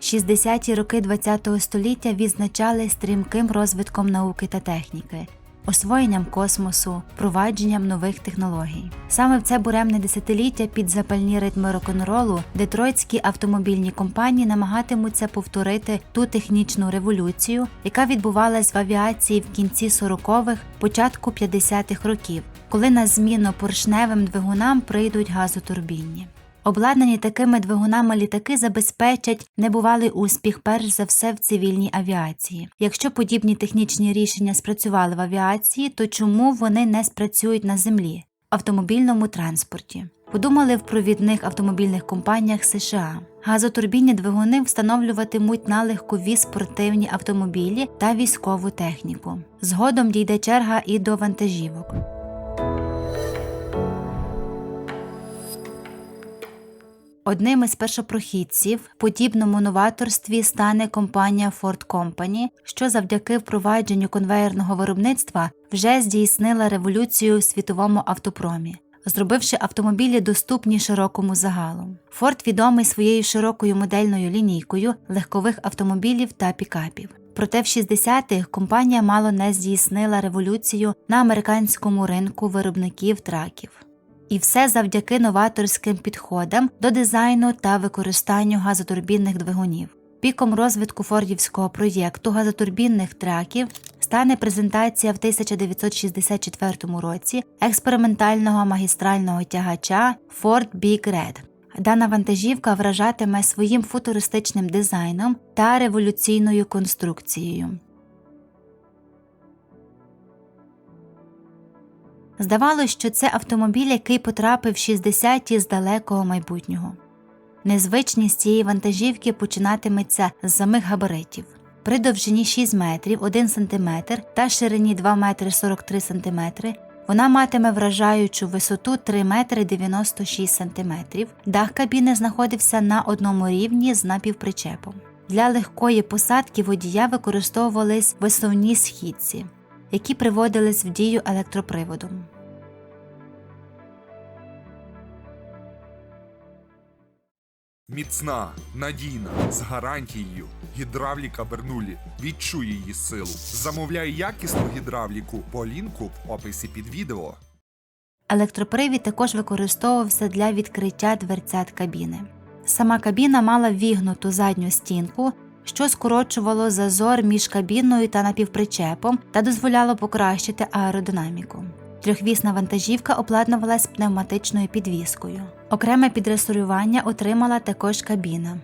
Шістдесяті роки ХХ століття відзначали стрімким розвитком науки та техніки, освоєнням космосу, впровадженням нових технологій. Саме в це буремне десятиліття під запальні ритми рок-н-ролу детройтські автомобільні компанії намагатимуться повторити ту технічну революцію, яка відбувалась в авіації в кінці 40-х, початку 50-х років, коли на зміну поршневим двигунам прийдуть газотурбінні. Обладнані такими двигунами літаки забезпечать небувалий успіх перш за все в цивільній авіації. Якщо подібні технічні рішення спрацювали в авіації, то чому вони не спрацюють на землі, автомобільному транспорті? Подумали в провідних автомобільних компаніях США. Газотурбінні двигуни встановлюватимуть на легкові спортивні автомобілі та військову техніку. Згодом дійде черга і до вантажівок. Одним із першопрохідців подібному новаторстві стане компанія Ford Company, що завдяки впровадженню конвеєрного виробництва вже здійснила революцію в світовому автопромі, зробивши автомобілі доступні широкому загалу. Ford відомий своєю широкою модельною лінійкою легкових автомобілів та пікапів. Проте в 60-х компанія мало не здійснила революцію на американському ринку виробників траків. І все завдяки новаторським підходам до дизайну та використанню газотурбінних двигунів. Піком розвитку фордівського проєкту газотурбінних траків стане презентація в 1964 році експериментального магістрального тягача Ford Big Red. Дана вантажівка вражатиме своїм футуристичним дизайном та революційною конструкцією. Здавалося, що це автомобіль, який потрапив в 60-ті з далекого майбутнього. Незвичність цієї вантажівки починатиметься з самих габаритів. При довжині 6 метрів 1 см та ширині 2 метри 43 см вона матиме вражаючу висоту 3 метри 96 см. Дах кабіни знаходився на одному рівні з напівпричепом. Для легкої посадки водія використовувались висовні східці які приводились в дію електроприводом. Міцна, надійна, з гарантією. Гідравліка Бернулі. Відчуй її силу. Замовляй якісну гідравліку по лінку в описі під відео. Електропривід також використовувався для відкриття дверцят кабіни. Сама кабіна мала вігнуту задню стінку, що скорочувало зазор між кабіною та напівпричепом та дозволяло покращити аеродинаміку. Трьохвісна вантажівка обладнувалась пневматичною підвіскою. Окреме підресурювання отримала також кабіна.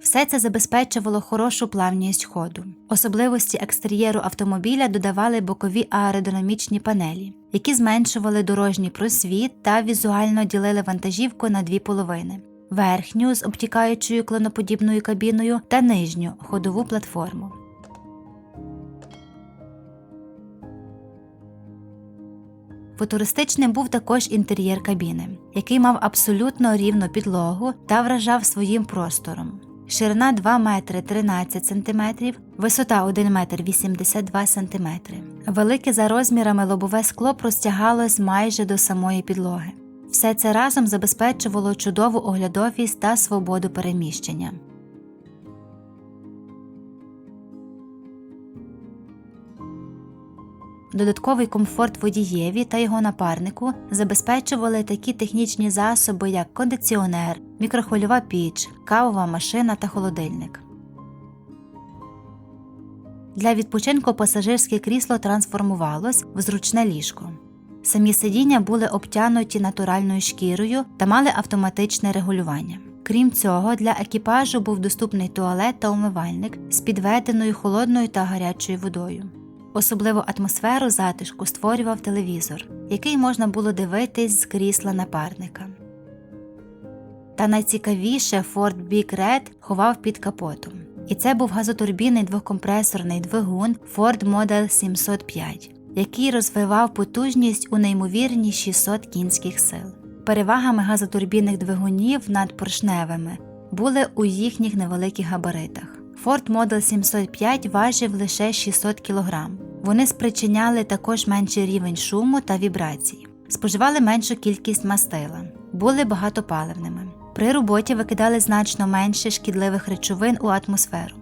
Все це забезпечувало хорошу плавність ходу. Особливості екстер'єру автомобіля додавали бокові аеродинамічні панелі, які зменшували дорожній просвіт та візуально ділили вантажівку на дві половини верхню з обтікаючою клоноподібною кабіною та нижню ходову платформу. Футуристичним був також інтер'єр кабіни, який мав абсолютно рівну підлогу та вражав своїм простором. Ширина 2 метри 13 см, висота 1 метр 82 см. Велике за розмірами лобове скло простягалось майже до самої підлоги. Все це разом забезпечувало чудову оглядовість та свободу переміщення. Додатковий комфорт водієві та його напарнику забезпечували такі технічні засоби, як кондиціонер, мікрохвильова піч, кавова машина та холодильник. Для відпочинку пасажирське крісло трансформувалось в зручне ліжко. Самі сидіння були обтянуті натуральною шкірою та мали автоматичне регулювання. Крім цього, для екіпажу був доступний туалет та умивальник з підведеною холодною та гарячою водою. Особливу атмосферу затишку створював телевізор, який можна було дивитись з крісла напарника. Та найцікавіше Ford Big Red ховав під капотом. І це був газотурбінний двохкомпресорний двигун Ford Model 705 який розвивав потужність у неймовірні 600 кінських сил. Перевагами газотурбінних двигунів над поршневими були у їхніх невеликих габаритах. Ford Model 705 важив лише 600 кг. Вони спричиняли також менший рівень шуму та вібрацій, споживали меншу кількість мастила, були багатопаливними. При роботі викидали значно менше шкідливих речовин у атмосферу.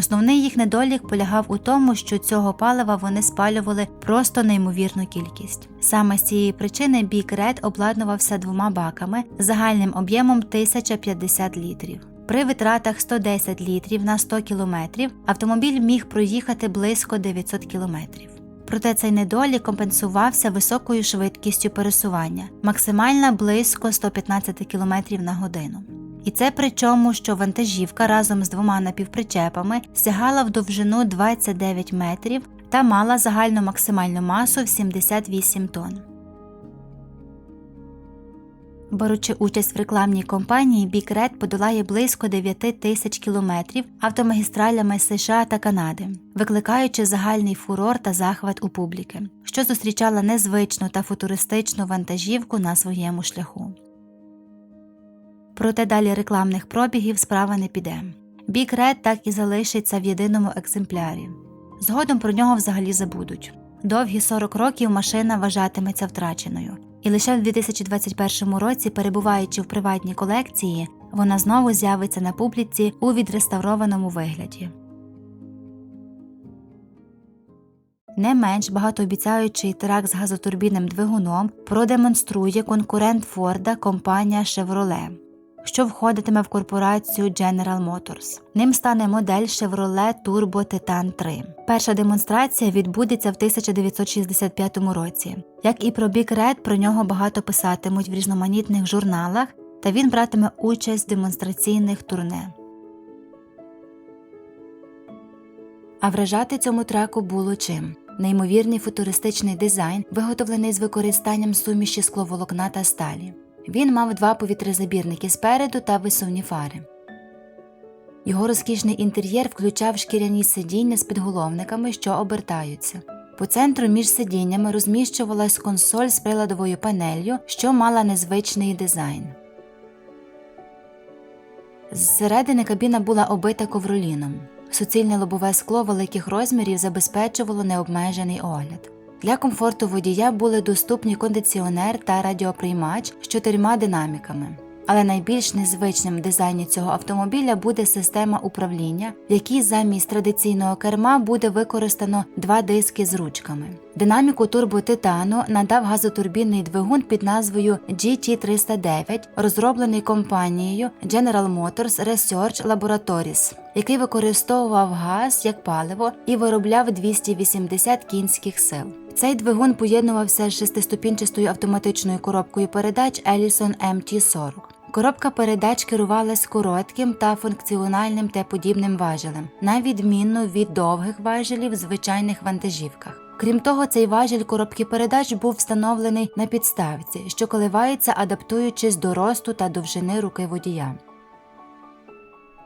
Основний їх недолік полягав у тому, що цього палива вони спалювали просто неймовірну кількість. Саме з цієї причини Big Red обладнувався двома баками загальним об'ємом 1050 літрів. При витратах 110 літрів на 100 кілометрів автомобіль міг проїхати близько 900 кілометрів. Проте цей недолік компенсувався високою швидкістю пересування, максимальна близько 115 км на годину. І це при чому, що вантажівка разом з двома напівпричепами сягала в довжину 29 метрів та мала загальну максимальну масу в 78 тонн. Беручи участь в рекламній кампанії, Red подолає близько 9 тисяч кілометрів автомагістралями США та Канади, викликаючи загальний фурор та захват у публіки, що зустрічала незвичну та футуристичну вантажівку на своєму шляху. Проте далі рекламних пробігів справа не піде. Big Red так і залишиться в єдиному екземплярі. Згодом про нього взагалі забудуть. Довгі 40 років машина вважатиметься втраченою, і лише в 2021 році, перебуваючи в приватній колекції, вона знову з'явиться на публіці у відреставрованому вигляді. Не менш багатообіцяючий трак з газотурбінним двигуном продемонструє конкурент Форда компанія Chevrolet, що входитиме в корпорацію General Motors. Ним стане модель Chevrolet Turbo Titan 3. Перша демонстрація відбудеться в 1965 році. Як і про Big Red, про нього багато писатимуть в різноманітних журналах, та він братиме участь в демонстраційних турне. А вражати цьому треку було чим. Неймовірний футуристичний дизайн, виготовлений з використанням суміші скловолокна та сталі. Він мав два повітрязабірники спереду та висувні фари. Його розкішний інтер'єр включав шкіряні сидіння з підголовниками, що обертаються. По центру між сидіннями розміщувалась консоль з приладовою панелью, що мала незвичний дизайн. Зсередини кабіна була обита ковроліном. Суцільне лобове скло великих розмірів забезпечувало необмежений огляд. Для комфорту водія були доступні кондиціонер та радіоприймач з чотирма динаміками. Але найбільш незвичним в дизайні цього автомобіля буде система управління, в якій замість традиційного керма буде використано два диски з ручками. Динаміку турботитану надав газотурбінний двигун під назвою GT309, розроблений компанією General Motors Research Laboratories, який використовував газ як паливо і виробляв 280 кінських сил. Цей двигун поєднувався з шестиступінчастою автоматичною коробкою передач Ellison MT40. Коробка передач керувалась коротким та функціональним Т-подібним важелем, на відміну від довгих важелів в звичайних вантажівках. Крім того, цей важіль коробки передач був встановлений на підставці, що коливається, адаптуючись до росту та довжини руки водія.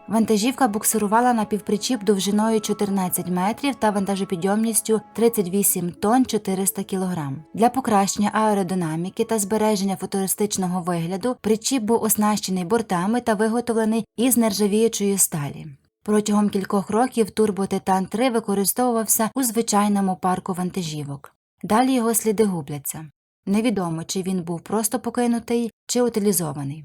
Вантажівка буксирувала на півпричіп довжиною 14 метрів та вантажопідйомністю 38 тонн 400 кг. Для покращення аеродинаміки та збереження футуристичного вигляду причіп був оснащений бортами та виготовлений із нержавіючої сталі. Протягом кількох років Turbo Titan 3 використовувався у звичайному парку вантажівок. Далі його сліди губляться. Невідомо, чи він був просто покинутий, чи утилізований.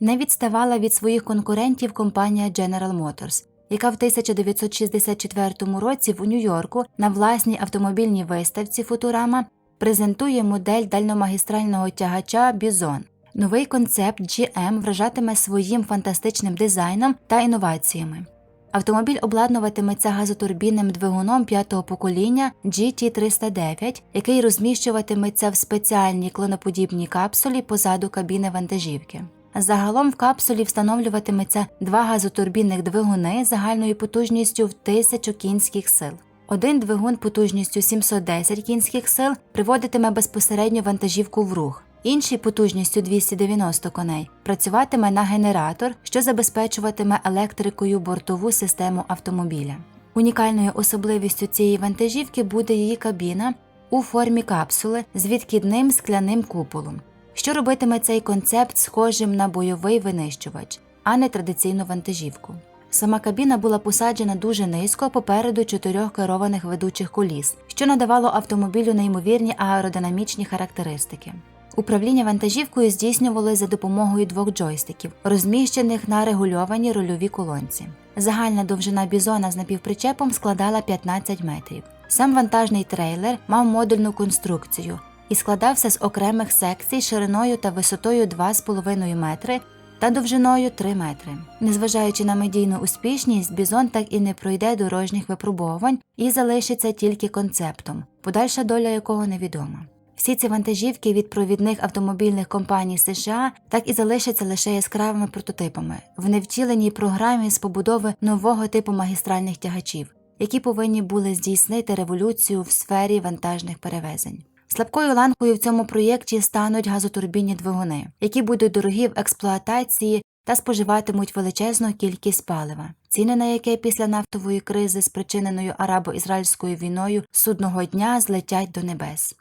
Не відставала від своїх конкурентів компанія General Motors, яка в 1964 році в Нью-Йорку на власній автомобільній виставці Futurama презентує модель дальномагістрального тягача Bison. Новий концепт GM вражатиме своїм фантастичним дизайном та інноваціями. Автомобіль обладнуватиметься газотурбінним двигуном п'ятого покоління GT309, який розміщуватиметься в спеціальній клоноподібній капсулі позаду кабіни вантажівки. Загалом в капсулі встановлюватиметься два газотурбінних двигуни загальною потужністю в 1000 кінських сил. Один двигун потужністю 710 кінських сил приводитиме безпосередньо вантажівку в рух. Інший потужністю 290 коней працюватиме на генератор, що забезпечуватиме електрикою бортову систему автомобіля. Унікальною особливістю цієї вантажівки буде її кабіна у формі капсули з відкидним скляним куполом, що робитиме цей концепт схожим на бойовий винищувач, а не традиційну вантажівку. Сама кабіна була посаджена дуже низько попереду чотирьох керованих ведучих коліс, що надавало автомобілю неймовірні аеродинамічні характеристики. Управління вантажівкою здійснювалося за допомогою двох джойстиків, розміщених на регульованій рульовій колонці. Загальна довжина бізона з напівпричепом складала 15 метрів. Сам вантажний трейлер мав модульну конструкцію і складався з окремих секцій шириною та висотою 2,5 метри та довжиною 3 метри. Незважаючи на медійну успішність, бізон так і не пройде дорожніх випробувань і залишиться тільки концептом, подальша доля якого невідома. Всі ці вантажівки від провідних автомобільних компаній США так і залишаться лише яскравими прототипами в невтіленій програмі з побудови нового типу магістральних тягачів, які повинні були здійснити революцію в сфері вантажних перевезень. Слабкою ланкою в цьому проєкті стануть газотурбінні двигуни, які будуть дорогі в експлуатації та споживатимуть величезну кількість палива, ціни на яке після нафтової кризи, спричиненою арабо-ізраїльською війною, судного дня злетять до небес.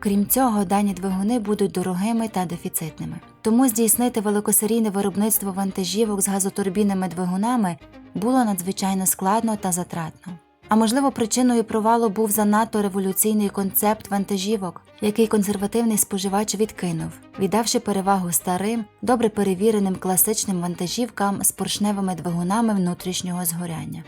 Крім цього, дані двигуни будуть дорогими та дефіцитними. Тому здійснити великосерійне виробництво вантажівок з газотурбінними двигунами було надзвичайно складно та затратно. А можливо, причиною провалу був занадто революційний концепт вантажівок, який консервативний споживач відкинув, віддавши перевагу старим, добре перевіреним класичним вантажівкам з поршневими двигунами внутрішнього згоряння.